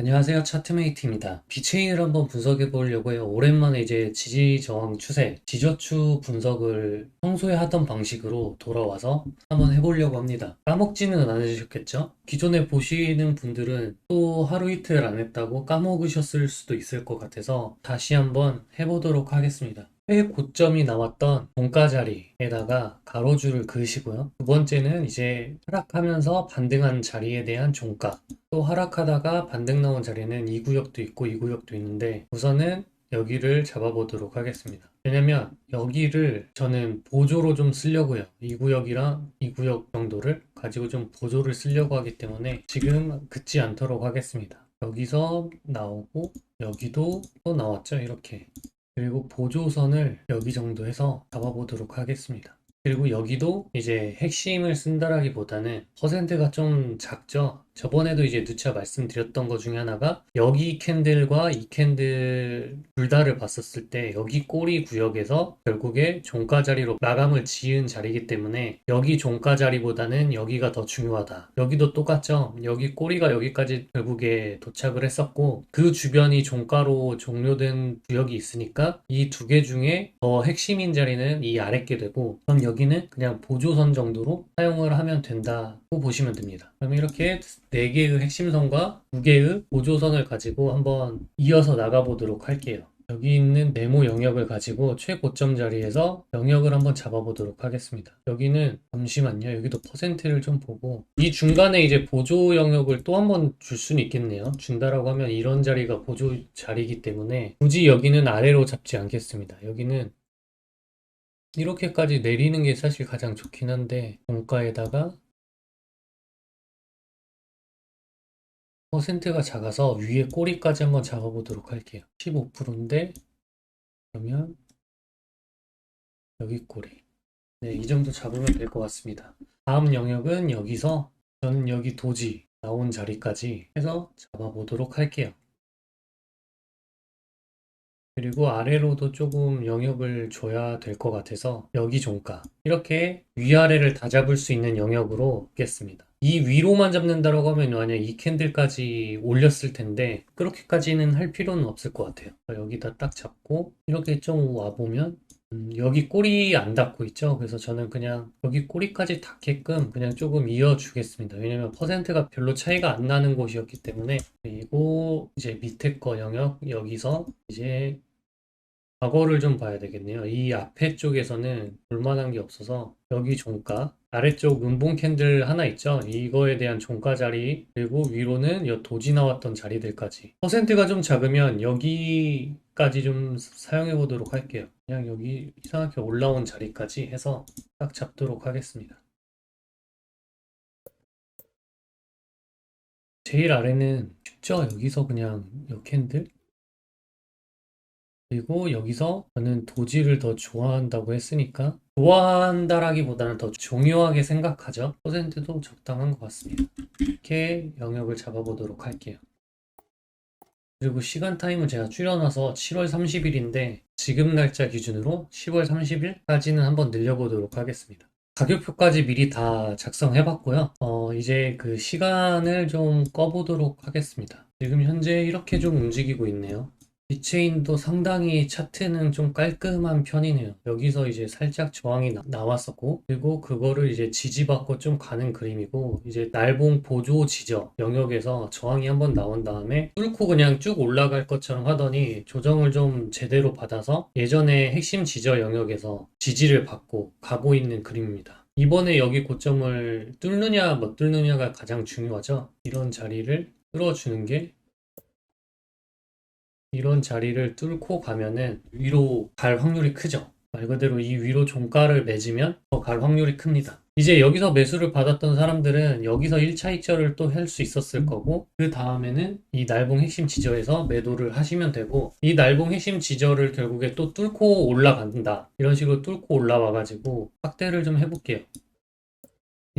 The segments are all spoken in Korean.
안녕하세요. 차트메이트입니다. 비체인을 한번 분석해 보려고 해요. 오랜만에 이제 지지 저항 추세, 지저추 분석을 평소에 하던 방식으로 돌아와서 한번 해보려고 합니다. 까먹지는 않으셨겠죠? 기존에 보시는 분들은 또 하루 이틀 안 했다고 까먹으셨을 수도 있을 것 같아서 다시 한번 해보도록 하겠습니다. 최고점이 나왔던 종가 자리에다가 가로줄을 그으시고요. 두 번째는 이제 하락하면서 반등한 자리에 대한 종가. 또 하락하다가 반등 나온 자리는 이 구역도 있고 이 구역도 있는데 우선은 여기를 잡아보도록 하겠습니다. 왜냐면 여기를 저는 보조로 좀 쓰려고요. 이 구역이랑 이 구역 정도를 가지고 좀 보조를 쓰려고 하기 때문에 지금 긋지 않도록 하겠습니다. 여기서 나오고 여기도 또 나왔죠. 이렇게. 그리고 보조선을 여기 정도 해서 잡아보도록 하겠습니다. 그리고 여기도 이제 핵심을 쓴다라기보다는 퍼센트가 좀 작죠. 저번에도 이제 누차 말씀드렸던 것 중에 하나가 여기 캔들과 이 캔들 둘 다를 봤었을 때 여기 꼬리 구역에서 결국에 종가 자리로 마감을 지은 자리이기 때문에 여기 종가 자리보다는 여기가 더 중요하다. 여기도 똑같죠. 여기 꼬리가 여기까지 결국에 도착을 했었고 그 주변이 종가로 종료된 구역이 있으니까 이 두 개 중에 더 핵심인 자리는 이 아랫게 되고 그럼 여기는 그냥 보조선 정도로 사용을 하면 된다고 보시면 됩니다. 그럼 이렇게 4개의 핵심선과 2개의 보조선을 가지고 한번 이어서 나가보도록 할게요. 여기 있는 네모 영역을 가지고 최고점 자리에서 영역을 한번 잡아보도록 하겠습니다. 여기는 잠시만요. 여기도 퍼센트를 좀 보고 이 중간에 이제 보조 영역을 또 한번 줄 수는 있겠네요. 준다라고 하면 이런 자리가 보조 자리이기 때문에 굳이 여기는 아래로 잡지 않겠습니다. 여기는 이렇게까지 내리는 게 사실 가장 좋긴 한데 종가에다가 퍼센트가 작아서 위에 꼬리까지 한번 잡아보도록 할게요. 15%인데 그러면 여기 꼬리 네, 이 정도 잡으면 될 것 같습니다. 다음 영역은 여기서 저는 여기 도지 나온 자리까지 해서 잡아보도록 할게요. 그리고 아래로도 조금 영역을 줘야 될 것 같아서 여기 종가 이렇게 위아래를 다 잡을 수 있는 영역으로 겠습니다. 이 위로만 잡는다라고 하면 만약 이 캔들까지 올렸을 텐데 그렇게까지는 할 필요는 없을 것 같아요. 여기다 딱 잡고 이렇게 좀 와보면 음, 여기 꼬리 안 닿고 있죠. 그래서 저는 그냥 여기 꼬리까지 닿게끔 그냥 조금 이어주겠습니다. 왜냐면 퍼센트가 별로 차이가 안 나는 곳이었기 때문에 그리고 이제 밑에 거 영역 여기서 이제 과거를 좀 봐야 되겠네요. 이 앞에 쪽에서는 볼만한 게 없어서 여기 종가 아래쪽 음봉 캔들 하나 있죠. 이거에 대한 종가 자리 그리고 위로는 이 도지 나왔던 자리들까지 퍼센트가 좀 작으면 여기 까지 좀 사용해 보도록 할게요. 그냥 여기 이상하게 올라온 자리까지 해서 딱 잡도록 하겠습니다. 제일 아래는 쉽죠? 여기서 그냥 이 캔들 그리고 여기서 저는 도지를 더 좋아한다고 했으니까 좋아한다라기보다는 더 중요하게 생각하죠. 퍼센트도 적당한 것 같습니다. 이렇게 영역을 잡아보도록 할게요. 그리고 시간 타임을 제가 줄여놔서 7월 30일인데 지금 날짜 기준으로 10월 30일까지는 한번 늘려보도록 하겠습니다. 가격표까지 미리 다 작성해봤고요. 어, 이제 그 시간을 좀 꺼보도록 하겠습니다. 지금 현재 이렇게 좀 움직이고 있네요. 비체인도 상당히 차트는 좀 깔끔한 편이네요. 여기서 이제 살짝 저항이 나, 왔었고 그리고 그거를 이제 지지받고 좀 가는 그림이고 이제 날봉 보조 지저 영역에서 저항이 한번 나온 다음에 뚫고 그냥 쭉 올라갈 것처럼 하더니 조정을 좀 제대로 받아서 예전에 핵심 지저 영역에서 지지를 받고 가고 있는 그림입니다. 이번에 여기 고점을 뚫느냐 못 뚫느냐가 가장 중요하죠. 이런 자리를 뚫어주는 게 이런 자리를 뚫고 가면은 위로 갈 확률이 크죠. 말 그대로 이 위로 종가를 맺으면 더 갈 확률이 큽니다. 이제 여기서 매수를 받았던 사람들은 여기서 1차 익절을 또 할 수 있었을 거고 그 다음에는 이 날봉 핵심 지저에서 매도를 하시면 되고 이 날봉 핵심 지저를 결국에 또 뚫고 올라간다 이런 식으로 뚫고 올라와 가지고 확대를 좀 해볼게요.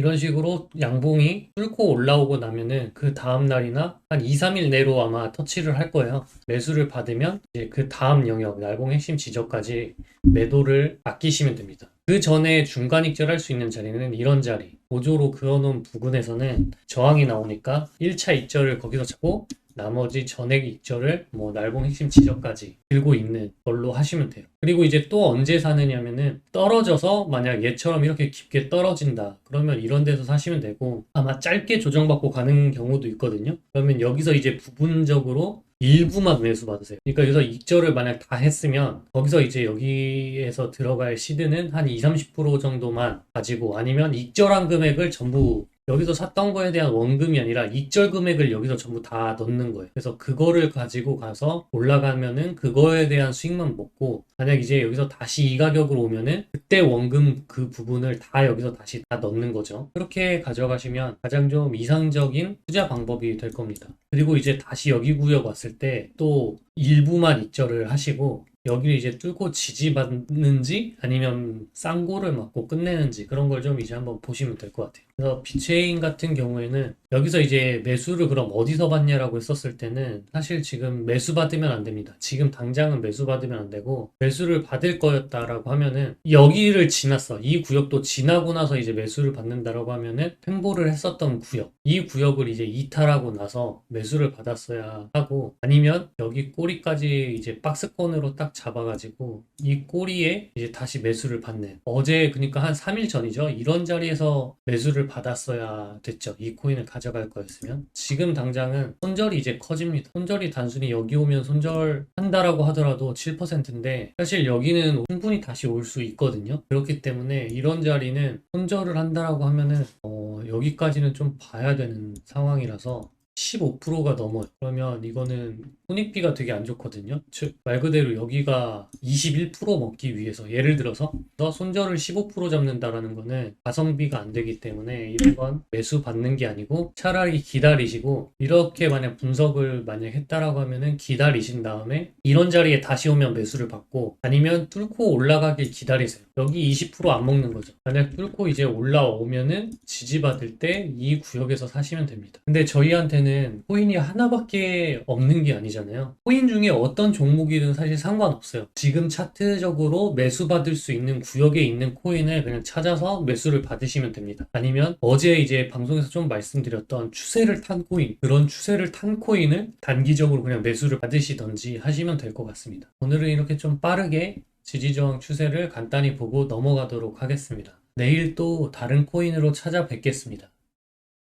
이런 식으로 양봉이 뚫고 올라오고 나면은 그 다음 날이나 한 2, 3일 내로 아마 터치를 할 거예요. 매수를 받으면 이제 그 다음 영역, 날봉 핵심 지점까지 매도를 아끼시면 됩니다. 그 전에 중간 익절할 수 있는 자리는 이런 자리. 보조로 그어놓은 부근에서는 저항이 나오니까 1차 익절을 거기서 잡고 나머지 전액 익절을 뭐 날봉 핵심 지저까지 들고 있는 걸로 하시면 돼요. 그리고 이제 또 언제 사느냐면은 떨어져서 만약 얘처럼 이렇게 깊게 떨어진다. 그러면 이런 데서 사시면 되고 아마 짧게 조정받고 가는 경우도 있거든요. 그러면 여기서 이제 부분적으로 일부만 매수 받으세요. 그러니까 여기서 익절을 만약 다 했으면 거기서 이제 여기에서 들어갈 시드는 한 20, 30% 정도만 가지고 아니면 익절한 금액을 전부 여기서 샀던 거에 대한 원금이 아니라 익절 금액을 여기서 전부 다 넣는 거예요. 그래서 그거를 가지고 가서 올라가면은 그거에 대한 수익만 먹고 만약 이제 여기서 다시 이 가격으로 오면은 그때 원금 그 부분을 다 여기서 다시 다 넣는 거죠. 그렇게 가져가시면 가장 좀 이상적인 투자 방법이 될 겁니다. 그리고 이제 다시 여기 구역 왔을 때 또 일부만 익절을 하시고 여기를 이제 뚫고 지지받는지 아니면 쌍고를 맞고 끝내는지 그런 걸 좀 이제 한번 보시면 될 것 같아요. 그래서 비체인 같은 경우에는 여기서 이제 매수를 그럼 어디서 받냐라고 했었을 때는 사실 지금 매수 받으면 안 됩니다. 지금 당장은 매수 받으면 안 되고 매수를 받을 거였다라고 하면은 여기를 지났어. 이 구역도 지나고 나서 이제 매수를 받는다라고 하면은 횡보를 했었던 구역. 이 구역을 이제 이탈하고 나서 매수를 받았어야 하고 아니면 여기 꼬리까지 이제 박스권으로 딱 잡아가지고 이 꼬리에 이제 다시 매수를 받는 어제 그러니까 한 3일 전이죠. 이런 자리에서 매수를 받았어야 됐죠. 이 코인을 가져갈 거였으면 지금 당장은 손절이 이제 커집니다. 손절이 단순히 여기 오면 손절한다라고 하더라도 7%인데 사실 여기는 충분히 다시 올 수 있거든요. 그렇기 때문에 이런 자리는 손절을 한다라고 하면은 어, 여기까지는 좀 봐야 되는 상황이라서 15%가 넘어요. 그러면 이거는 손익비가 되게 안 좋거든요. 즉, 말 그대로 여기가 21% 먹기 위해서 예를 들어서 너 손절을 15% 잡는다라는 거는 가성비가 안 되기 때문에 이런 건 매수 받는 게 아니고 차라리 기다리시고 이렇게 만약 분석을 만약 했다라고 하면은 기다리신 다음에 이런 자리에 다시 오면 매수를 받고 아니면 뚫고 올라가길 기다리세요. 여기 20%안 먹는 거죠. 만약 뚫고 이제 올라오면은 지지받을 때 이 구역에서 사시면 됩니다. 근데 저희한테는 코인이 하나밖에 없는 게 아니잖아요. 코인 중에 어떤 종목이든 사실 상관없어요. 지금 차트적으로 매수받을 수 있는 구역에 있는 코인을 그냥 찾아서 매수를 받으시면 됩니다. 아니면 어제 이제 방송에서 좀 말씀드렸던 추세를 탄 코인, 그런 추세를 탄 코인을 단기적으로 그냥 매수를 받으시던지 하시면 될 것 같습니다. 오늘은 이렇게 좀 빠르게 지지저항 추세를 간단히 보고 넘어가도록 하겠습니다. 내일 또 다른 코인으로 찾아뵙겠습니다.